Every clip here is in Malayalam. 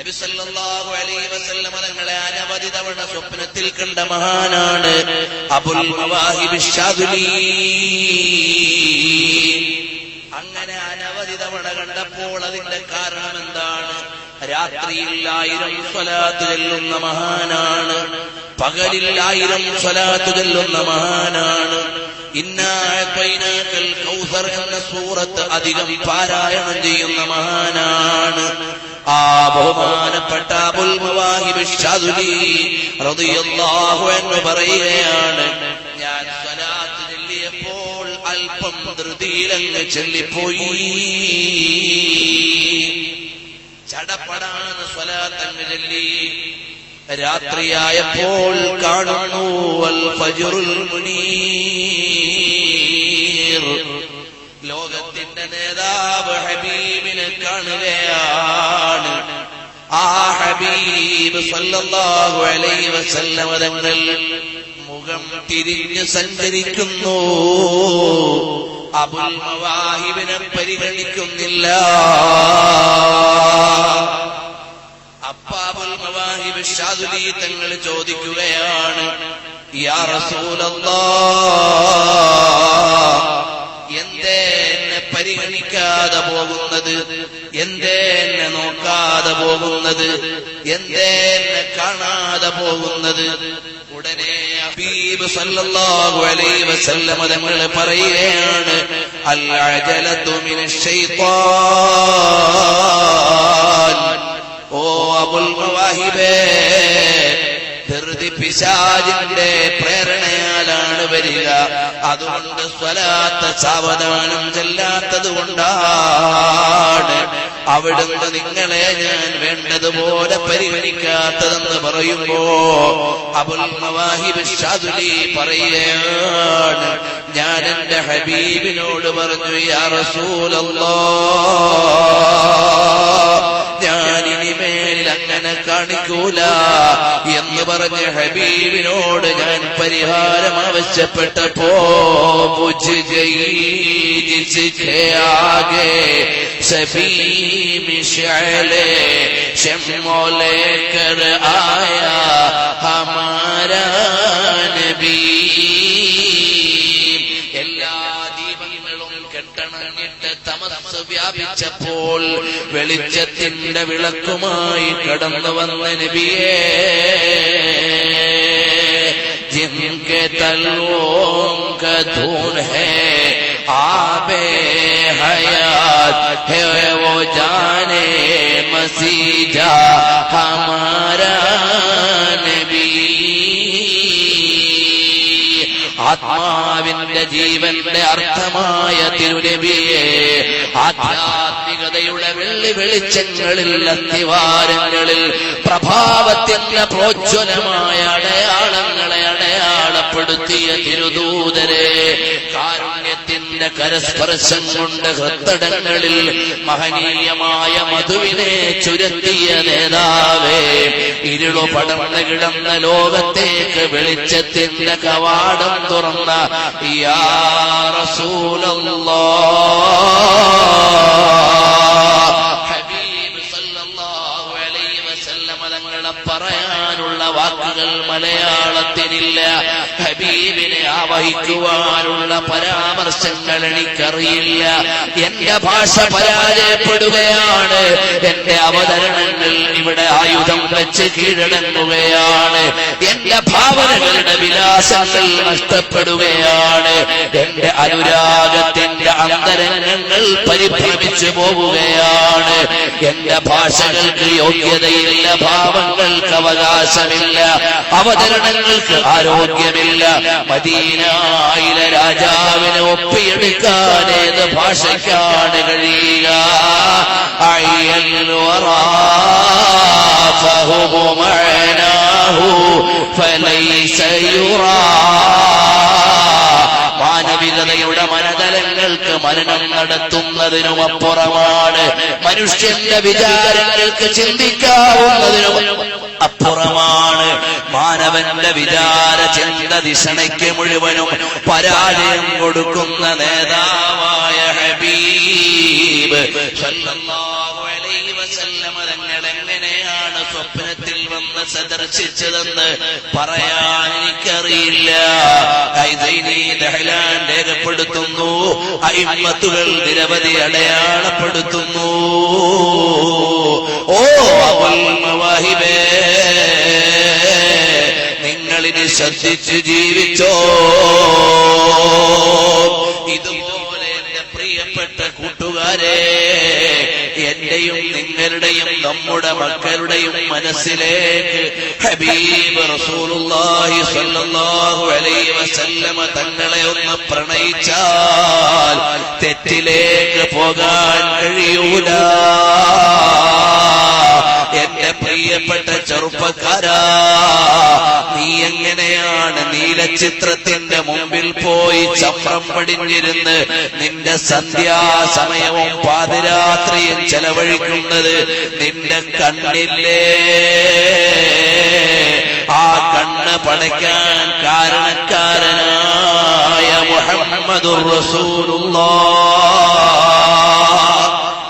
നബി സല്ലല്ലാഹു അലൈഹി വസല്ലമ തങ്ങളെ അനവധി തവണ സ്വപ്നത്തിൽ കണ്ട മഹാനാണ് അബുൽ അങ്ങനെ അനവധി തവണ കണ്ടപ്പോൾ അതിന്റെ കാരണം എന്താണ്? രാത്രിയിൽ ആയിരം സ്വലാത്ത് ചെല്ലുന്ന മഹാനാണ്. പകലിൽ ആയിരം സ്വലാത്ത് ചെല്ലുന്ന മഹാനാണ്. ഇന്നാൽ കൗസർ എന്ന സൂറത്ത് അധികം പാരായണം ചെയ്യുന്ന മഹാനാണ്. ആ ബഹുമാനപ്പെട്ട അൻഹു പറയുകയാണ് ഞാൻ ചൊല്ലിയപ്പോൾ അല്പം ധൃതിയിലങ്ങ് ചൊല്ലിപ്പോയി. ചടപടാന്ന് സ്വലാത്തങ്ങ് ചൊല്ലി. രാത്രിയായപ്പോൾ കാണുന്നു ലോകത്തിന്റെ നേതാവ് ഹബീബിനെ കാണുകയാണ്. ഹബീബ് സല്ലല്ലാഹു അലൈഹി വസല്ലമ തങ്ങൾ മുഖം തിരിഞ്ഞു സഞ്ചരിക്കുന്നു. അബുൽ മവാഹിബിനെ പരിഗണിക്കുന്നില്ല. അപ്പാബുൽ മവാഹിബ് ഷാദുലി തങ്ങൾ ചോദിക്കുകയാണ് യാ റസൂലല്ലാ എന്തേ എന്നെ പരിഗണിക്കാതെ പോകുന്നത്? എന്തേ പോകുന്നത്. എന്തേ കാണാതെ പോകുന്നത്? ഉടനെ ഹബീബ് സല്ലല്ലാഹു അലൈഹി വസല്ലമ തങ്ങൾ പറയുകയാണ് അൽ അജലതു മിനശ് ശൈത്താൻ ഓ അബുൽ മവാഹിബേ ധൃതി പിശാജിന്റെ പ്രേരണയാലാണ് വരിക. അതുകൊണ്ട് സ്വലാത്ത സാവധാനം ചെല്ലാത്തത് കൊണ്ടാണ് അവിടുന്ന് നിങ്ങളെ ഞാൻ വേണ്ടതുപോലെ പരിഗണിക്കാത്തതെന്ന് പറയുമ്പോ അബുൽ മവാഹിബ് പറയുകയാണ് ഞാൻ എന്റെ ഹബീബിനോട് പറഞ്ഞു യാ റസൂലല്ലാ എന്നെ കാണിക്കൂല എന്ന് പറഞ്ഞ് ഹബീബിനോട് ഞാൻ പരിഹാരം ആവശ്യപ്പെട്ടപ്പോ ആയാ കർ ഹമാരാ തമസ് വ്യാപിച്ചപ്പോൾ വെളിച്ചത്തിന്റെ വിളക്കുമായി കടന്നു വന്ന നബിയേ ജിൻകെ തൽവോം കധൂൻ ഹേ ആബേ ഹയാത് ഹേ ജാനേ മസീജ ഹമാരാ നബി ആത്മാവിന്റെ ജീവന്റെ അർത്ഥമായ തിരുനബിയെ ആധ്യാത്മികതയുടെ വെള്ളി വെളിച്ചങ്ങളിൽ അത്തിവാരങ്ങളിൽ പ്രഭാവത്തിന്റെ പ്രോജ്വലമായ അടയാളങ്ങളെ അടയാളപ്പെടുത്തിയ തിരുദൂതരെ കാരുണ്യത്തിന്റെ കരസ്പർശം കൊണ്ട് ഹൃത്തടങ്ങളിൽ മഹനീയമായ മധുവിനെ ചുരത്തിയ നേതാവേ ഇരുളു പടർന്ന് കിടന്ന ലോകത്തേക്ക് വെളിച്ചത്തിന്റെ കവാടം തുറന്ന പറയാനുള്ള വാക്കുകൾ മലയാളത്തിനില്ല. ഹബീബിനെ ആവഹിക്കുവാനുള്ള പരാമർശങ്ങൾ എനിക്കറിയില്ല. എന്റെ ഭാഷ പരാജയപ്പെടുകയാണ്. എന്റെ അവതരണങ്ങൾ ഇവിടെ ആയുധം വെച്ച് കീഴടങ്ങുകയാണ്. എന്റെ ഭാവനകളുടെ വിലാസങ്ങൾ നഷ്ടപ്പെടുകയാണ്. എന്റെ അനുരാഗത്തിന്റെ അന്തരംഗങ്ങൾ പരിഭ്രമിച്ചു പോവുകയാണ്. എന്റെ ഭാഷകൾക്ക് യോഗ്യതയില്ല ഭാവങ്ങൾക്ക് അവകാശമില്ല അവതരണങ്ങൾക്ക് ആരോഗ്യമില്ല മദീനായില രാജാവിനെ ഒപ്പിയെടുക്കാനേത് ഭാഷയ്ക്കാണ് കഴിയുക. അയ്യൽ മാനവികതയുടെ മനതലങ്ങൾക്ക് മരണം നടത്തുന്നതിനും അപ്പുറമാണ് മനുഷ്യന്റെ വിചാരങ്ങൾക്ക് ചിന്തിക്കാവുന്നതിനും അപ്പുറമാണ്. മാനവന്റെ വിചാര ചിന്ത ദിശണയ്ക്ക് മുഴുവനും പരാജയം കൊടുക്കുന്ന നേതാവായ ഹബീബ് സല്ലല്ലാഹു അലൈഹി വന്ന് തങ്ങൾ എങ്ങനെയാണ് മദ്രസ ദർശിച്ചതെന്ന് പറയാൻ എനിക്കറിയില്ല. രേഖപ്പെടുത്തുന്നു. അയിമത്തുകൾ നിരവധി അടയാളപ്പെടുത്തുന്നു. ഓ അബുൽ ശ്രദ്ധിച്ചു ജീവിച്ചോ? ഇതുപോലെ എന്റെ പ്രിയപ്പെട്ട കൂട്ടുകാരെ എന്റെയും നിങ്ങളുടെയും നമ്മുടെ മക്കളുടെയും മനസ്സിലേക്ക് ഹബീബ് റസൂലുള്ളാഹി സ്വല്ലല്ലാഹു അലൈഹി വസല്ലമ തങ്ങളെ ഒന്ന് പ്രണയിച്ചാൽ തെറ്റിലേക്ക് പോകാൻ കഴിയൂല. പ്രിയപ്പെട്ട ചെറുപ്പക്കാരാ നീ എങ്ങനെയാണ് നീലചിത്രത്തിന്റെ മുമ്പിൽ പോയി ചക്രം പടിഞ്ഞിരുന്ന് നിന്റെ സന്ധ്യാസമയവും പാതിരാത്രിയും ചെലവഴിക്കുന്നത് നിന്റെ കണ്ണില്ലേ? ആ കണ്ണ് പടയ്ക്കാൻ കാരണക്കാരനായ മുഹമ്മദുർ റസൂലുള്ള.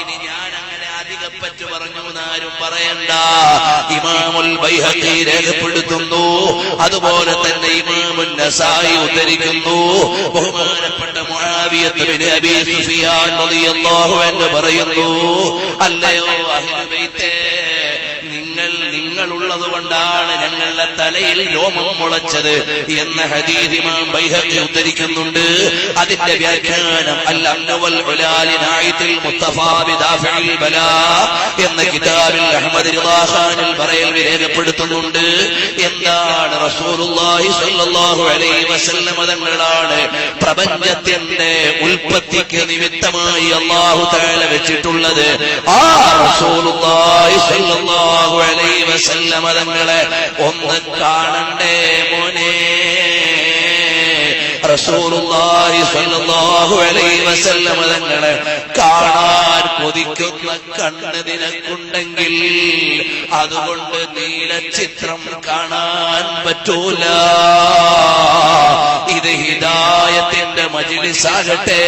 ഇനി ഞാൻ അങ്ങനെ അധികപ്പറ്റ് പറഞ്ഞു എന്നാരും പറയണ്ട. ഇമാമുൽ ബൈഹഖി രേഖപ്പെടുത്തുന്നു. അതുപോലെ തന്നെ ഇമാമുൻ നസായി ഉദ്ധരിക്കുന്നു. ബഹുമാനപ്പെട്ട മുആവിയത്ത് ബിൻ അബീ സുഫിയാൻ റളിയല്ലാഹു അൻഹു പറയുന്നു അല്ലയോ അഹ്ലുൽ ബൈത്തേ നിങ്ങളുള്ളത് കൊണ്ടാണ് ഞങ്ങളുടെ തലയിൽ രോമം മുളച്ചത് എന്ന ഹദീദിമാം ബൈഹഖി ഉദ്ധരിക്കുന്നുണ്ട്. അതിന്റെ വ്യാഖ്യാനം അൽ അന്നവൽ ഉലാലി നായിത്തിൽ ബിദാഫിൽ ബലാ എന്ന കിതാബിൽ അഹമ്മദ് റിളാ ഖാനിൽ പറയൽ രേഖപ്പെടുത്തുന്നുണ്ട് എന്താണ് റസൂലുള്ളാഹി സ്വല്ലല്ലാഹു അലൈഹി വസല്ലം പ്രപഞ്ചത്തിന്റെ ഉൽപ്പത്തിക്ക് നിമിത്തമായി അള്ളാഹു തആല വെച്ചിട്ടുള്ളത്? ആ റസൂലുള്ളാഹി സ്വല്ലല്ലാഹു അലൈഹി വസല്ലം തങ്ങളെ ഒന്ന് കാണണ്ടേ മോനെ. തങ്ങളെ കാണാൻ കൊതിക്കുന്ന കണ്ണ് നിനക്കുണ്ടെങ്കിൽ അതുകൊണ്ട് നീലചിത്രം കാണാൻ പറ്റൂല. ഇത് ഹിദായത്തിന്റെ മജിലിസാകട്ടെ.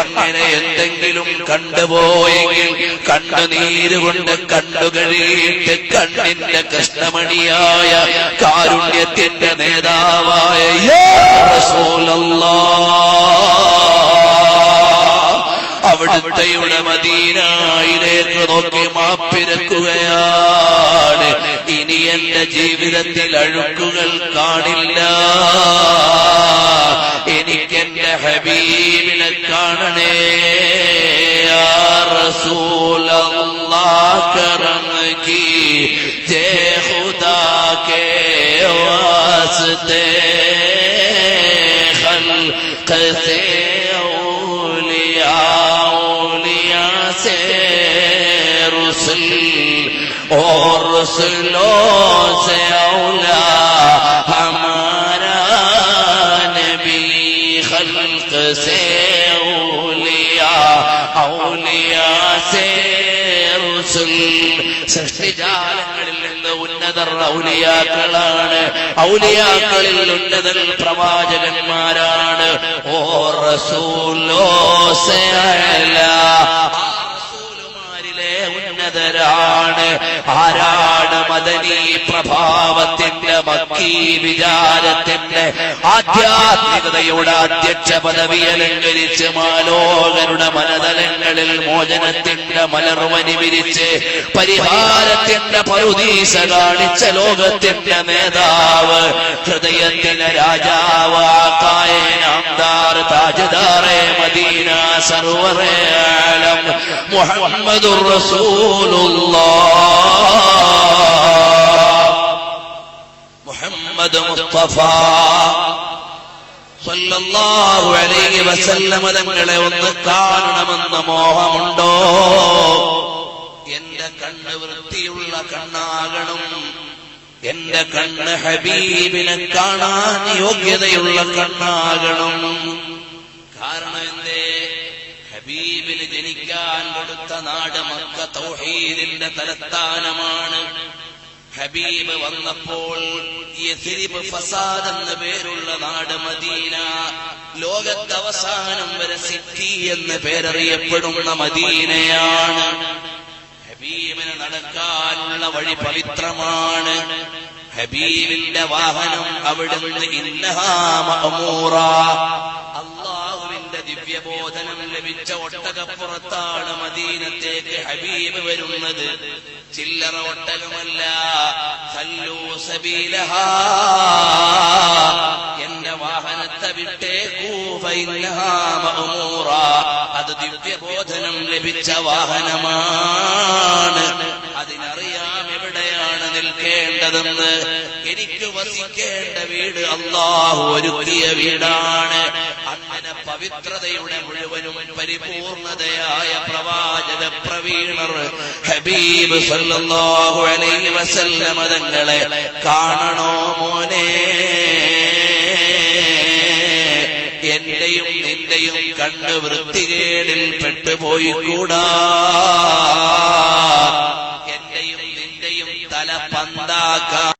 അങ്ങനെ എന്തെങ്കിലും കണ്ടുപോയെങ്കിൽ കണ്ണുനീര് കൊണ്ട് കണ്ടുകഴിയിട്ട് കണ്ണിന്റെ കൃഷ്ണമണിയായ കാരുണ്യത്തിന്റെ നേതാവായ അവിടുത്തെയുടെ മദീനായിലേക്ക് നോക്കി മാപ്പിരക്കുകയാണ്. ഇനി എന്റെ ജീവിതത്തിൽ അഴുക്കുകൾ കാണില്ല. എനിക്കെന്റെ ഹബീബിനെ കാണണേ. കറങ്ങി. ജേ ഹുദാ കേ വാസ്തേ خلق اور سے اولا ہمارا نبی خلق سے اولیاء اولیاء سے رسل നിന്ന് ഔലിയാക്കളിൽ ഉന്നതൽ പ്രവാചകന്മാരാണ് ഓ റസൂലോ സേ ഉന്നതരാണ് ആരാണ് മദനി പ്രഭാവത്തിന്റെ മക്കീ വിചാരത്തിന്റെ ആധ്യാത്മികതയുടെ അധ്യക്ഷ പദവി അലങ്കരിച്ച് മാലോകരുടെ മനതലങ്ങളിൽ മോചനത്തിന്റെ മലർവനി വിരിച്ച് പരിഹാരത്തിന്റെ പരുദീസ കാണിച്ച ലോകത്തിന്റെ നേതാവ് ഹൃദയത്തിന് രാജാവ് കായനാംദാർ താജദാറെ മദീന സർവറേ ആലം മുഹമ്മദുർ റസൂലുള്ളാഹ്. മുഹമ്മദ് മുസ്തഫ. സല്ലല്ലാഹു അലൈഹി വസല്ലമ തങ്ങളെ ഒന്ന് കാണണമെന്ന മോഹമുണ്ടോ? എന്റെ കണ്ണ് വൃത്തിയുള്ള കണ്ണാകണം. എന്റെ കണ്ണ് ഹബീബിനെ കാണാൻ യോഗ്യതയുള്ള കണ്ണാകണം. ഹബീബിന് ജനിക്കാൻ കൊടുത്ത നാട് മക്ക തൗഹീദിന്റെ തലസ്ഥാനമാണ്. ഹബീബ് വന്നപ്പോൾ ഫസാദ് എന്ന പേരുള്ള നാട് മദീന. ലോകത്ത് അവസാനം വരെ സിറ്റി എന്ന് പേരറിയപ്പെടുന്ന മദീനയാണ്. ഹബീബിന് നടക്കാനുള്ള വഴി പവിത്രമാണ്. ഹബീബിന്റെ വാഹനം അവിടുന്ന് ഇന്നഹാമൂറ ലഭിച്ച ഒട്ടകപ്പുറത്താണ് മദീനത്തേക്ക് ഹബീബ് വരുന്നത്. ചില്ലറ ഒട്ടകമല്ല എന്റെ വാഹനത്തെ വിട്ടേക്കൂ. അത് ദിവ്യബോധനം ലഭിച്ച വാഹനമാണ്. അതിനറിയാം എവിടെയാണ് നിൽക്കേണ്ടതെന്ന്. എനിക്ക് വസിക്കേണ്ട വീട് അള്ളാഹു ഒരുക്കിയ വീടാണ്. പവിത്രതയുടെ മുഴുവനും പരിപൂർണതയായ പ്രവാചക പ്രവീണർ ഹബീബ് സല്ലല്ലാഹു അലൈഹി തങ്ങളെ കാണണോ മോനെ? എന്റെയും നിന്റെയും കണ്ണ് വൃത്തികേടിൽ പെട്ടുപോയി കൂടാ എന്റെയും നിന്റെയും തല പന്താക്കാൻ